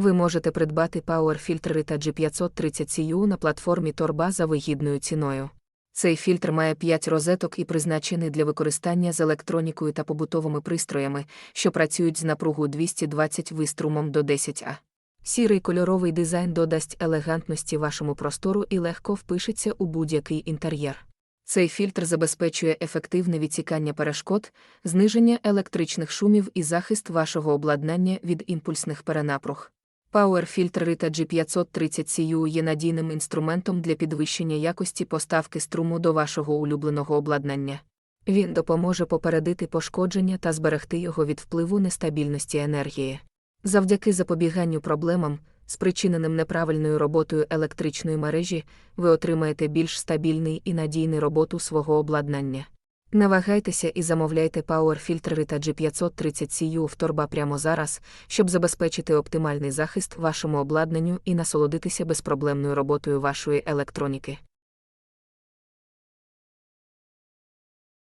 Ви можете придбати пауер-фільтри та G530CU на платформі Торба за вигідною ціною. Цей фільтр має 5 розеток і призначений для використання з електронікою та побутовими пристроями, що працюють з напругою 220 виструмом до 10 А. Сірий кольоровий дизайн додасть елегантності вашому простору і легко впишеться у будь-який інтер'єр. Цей фільтр забезпечує ефективне відсікання перешкод, зниження електричних шумів і захист вашого обладнання від імпульсних перенапруг. Power-фільтри та G530CU є надійним інструментом для підвищення якості поставки струму до вашого улюбленого обладнання. Він допоможе попередити пошкодження та зберегти його від впливу нестабільності енергії. Завдяки запобіганню проблемам, спричиненим неправильною роботою електричної мережі, ви отримаєте більш стабільний і надійний роботу свого обладнання. Не вагайтеся і замовляйте Power-фільтри та G530CU в торба прямо зараз, щоб забезпечити оптимальний захист вашому обладнанню і насолодитися безпроблемною роботою вашої електроніки.